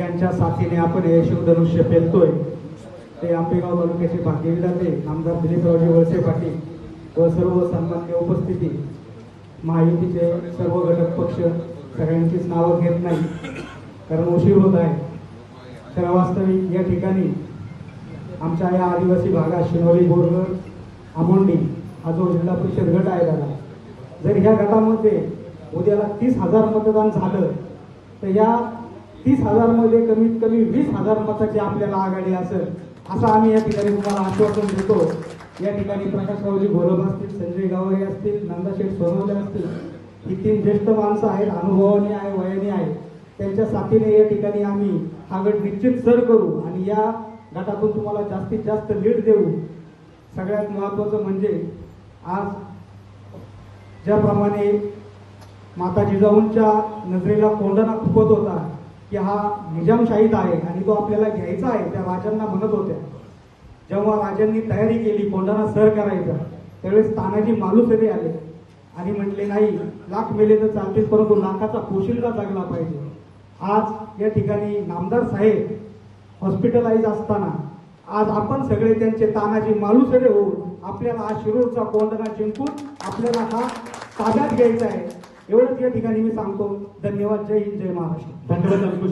ज्यांच्या साथीने आपण हे शिवधनुष्य पेलतोय ते आंबेगाव तालुक्याचे भाग्यविधाते आमदार दिलीपरावजी वळसे पाटील व सर्व सन्मान्य उपस्थिती. महायुतीचे सर्व घटक पक्ष सगळ्यांचीच नावं घेत नाही कारण उशीर होत आहे. तर वास्तविक या ठिकाणी आमच्या या आदिवासी भागात शिनोरी बोरगड आमोंडी हा जो जिल्हा परिषद गट आहे दादा जर ह्या गटामध्ये उद्याला तीस हजार मतदान झालं तर या तीस हजारमध्ये कमीत कमी वीस हजार मताची आपल्याला आघाडी असेल असं आम्ही या ठिकाणी तुम्हाला आश्वासन देतो. या ठिकाणी प्रकाशरावजी घोलप असतील संजय गावरे असतील नंदाशेठ सोनवले असतील ही तीन ज्येष्ठ माणसं आहेत अनुभवाने आहे वयाने आहे त्यांच्या साथीने या ठिकाणी आम्ही हा गट निश्चित सर करू आणि या गटातून तुम्हाला जास्तीत जास्त लीड देऊ. सगळ्यात महत्त्वाचं म्हणजे आज ज्याप्रमाणे माता जिजाऊंच्या नजरेला कोंडाणा खुपत होता की हा निजामशाहीत आहे आणि तो आपल्याला घ्यायचा आहे त्या राजांना म्हणत होत्या. जेव्हा राजांनी तयारी केली कोंडाणा सर करायचा त्यावेळेस तानाजी मालुसरे आले आणि म्हटले नाही लाख मेले तर चालतील परंतु लाखाचा पोशिंदा जागला पाहिजे. आज या ठिकाणी नामदार साहेब हॉस्पिटलाइज असताना आज आपण सगळे त्यांचे तानाजी मालुसरे होऊन आपल्याला हा शिरूरचा कोंडणा जिंकून आपल्याला हा ताब्यात घ्यायचा आहे. एवढंच या ठिकाणी मी सांगतो. धन्यवाद. जय हिंद जय महाराष्ट्र. धन्यवाद अंकुश